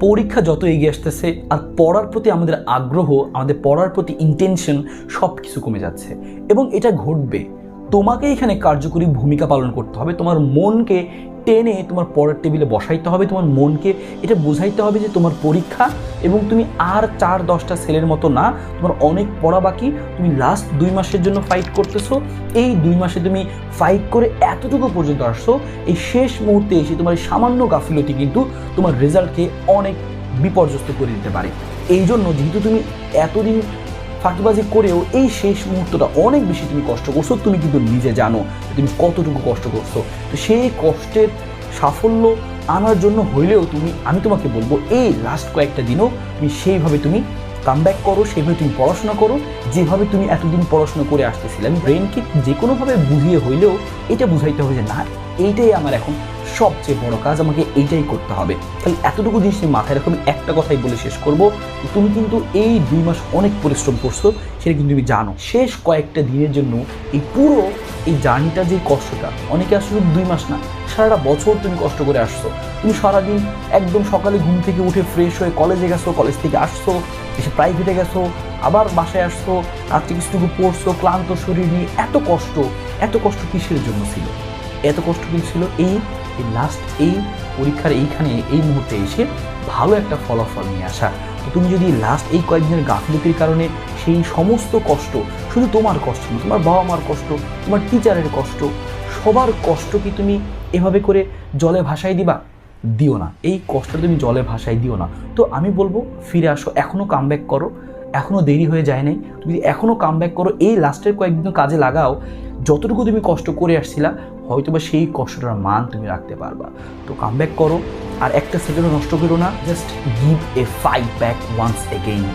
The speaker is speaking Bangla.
পরীক্ষা যত এগিয়ে আসতেছে আর পড়ার প্রতি আমাদের আগ্রহ, আমাদের পড়ার প্রতি ইন্টেনশন সব কিছু কমে যাচ্ছে। এবং এটা ঘটবে। তোমাকে এখানে কার্যকরী ভূমিকা পালন করতে হবে। তোমার মনকে টেনে তোমার পড়ার টেবিলে বসাইতে হবে। তোমার মনকে এটা বোঝাইতে হবে যে তোমার পরীক্ষা এবং তুমি আর চার দশটা সেলের মতো না, তোমার অনেক পড়া বাকি, তুমি লাস্ট দুই মাসের জন্য ফাইট করতেছো। এই দুই মাসে তুমি ফাইট করে এতটুকু পর্যন্ত আসছো, এই শেষ মুহূর্তে এসে তোমার সামান্য গাফিলতি কিন্তু তোমার রেজাল্টকে অনেক বিপর্যস্ত করে দিতে পারে। এই জন্য যেহেতু তুমি এতদিন ফাঁকিবাজি করেও এই শেষ মুহূর্তটা অনেক বেশি তুমি কষ্ট করছ, তুমি কিন্তু নিজে জানো তুমি কতটুকু কষ্ট করছ। তো সেই কষ্টের সাফল্য আনার জন্য হইলেও তুমি, আমি তোমাকে বলব, এই লাস্ট কয়েকটা দিনও তুমি সেইভাবে তুমি কামব্যাক করো, সেইভাবে তুমি পড়াশোনা করো, যেভাবে তুমি এতদিন পড়াশোনা করে আসতেছিলে। আমি ব্রেনকে যে কোনোভাবে বুঝিয়ে হইলেও এটা বুঝাইতে হবে যে, না, এইটাই আমার এখন সবচেয়ে বড় কাজ, আমাকে এইটাই করতে হবে। তাহলে এতটুকু জিনিস তুমি মাথায় রাখো আমি একটা কথাই বলে শেষ করব তুমি কিন্তু এই দুই মাস অনেক পরিশ্রম করছ, সেটা কিন্তু তুমি জানো। শেষ কয়েকটা দিনের জন্য এই পুরো এই জার্নিটা যে কষ্টটা, অনেকে আসলে দুই মাস না, সারাটা বছর তুমি কষ্ট করে আসছো। তুমি সারাদিন একদম সকালে ঘুম থেকে উঠে ফ্রেশ হয়ে কলেজে গেছো কলেজ থেকে আসছো, এসে প্রাইভেটে গেছো, আবার বাসায় আসছো, রাত্রে কিছুটুকু পড়ছো, ক্লান্ত শরীর নিয়ে এত কষ্ট এত কষ্ট কিসের জন্য ছিল? এত কষ্ট কিন্তু ছিল? এই এই লাস্ট এই পরীক্ষার এইখানে, এই মুহূর্তে এসে ভালো একটা ফলাফল নিয়ে আসা। তো তুমি যদি লাস্ট এই কয়েকদিনের গাফিলতির কারণে সেই সমস্ত কষ্ট, শুধু তোমার কষ্ট না, তোমার বাবা মার কষ্ট, তোমার টিচারের কষ্ট, সবার কষ্ট কি তুমি এভাবে করে জলে ভাসাই দিবা? দিও না। এই কষ্টটা তুমি জলে ভাসাই দিও না। তো আমি বলব, ফিরে আসো এখনও কামব্যাক করো। এখনও দেরি হয়ে যায় নাই। তুমি যদি এখনও কামব্যাক করো, এই লাস্টের কয়েকদিন কাজে লাগাও যতটুকু তুমি কষ্ট করে আসছিলা হয়তো বা সেই কষ্টটার মান তুমি রাখতে পারবা। তো কাম ব্যাক করো, আর একটা সেকেন্ডও নষ্ট করো না just give a fight back once again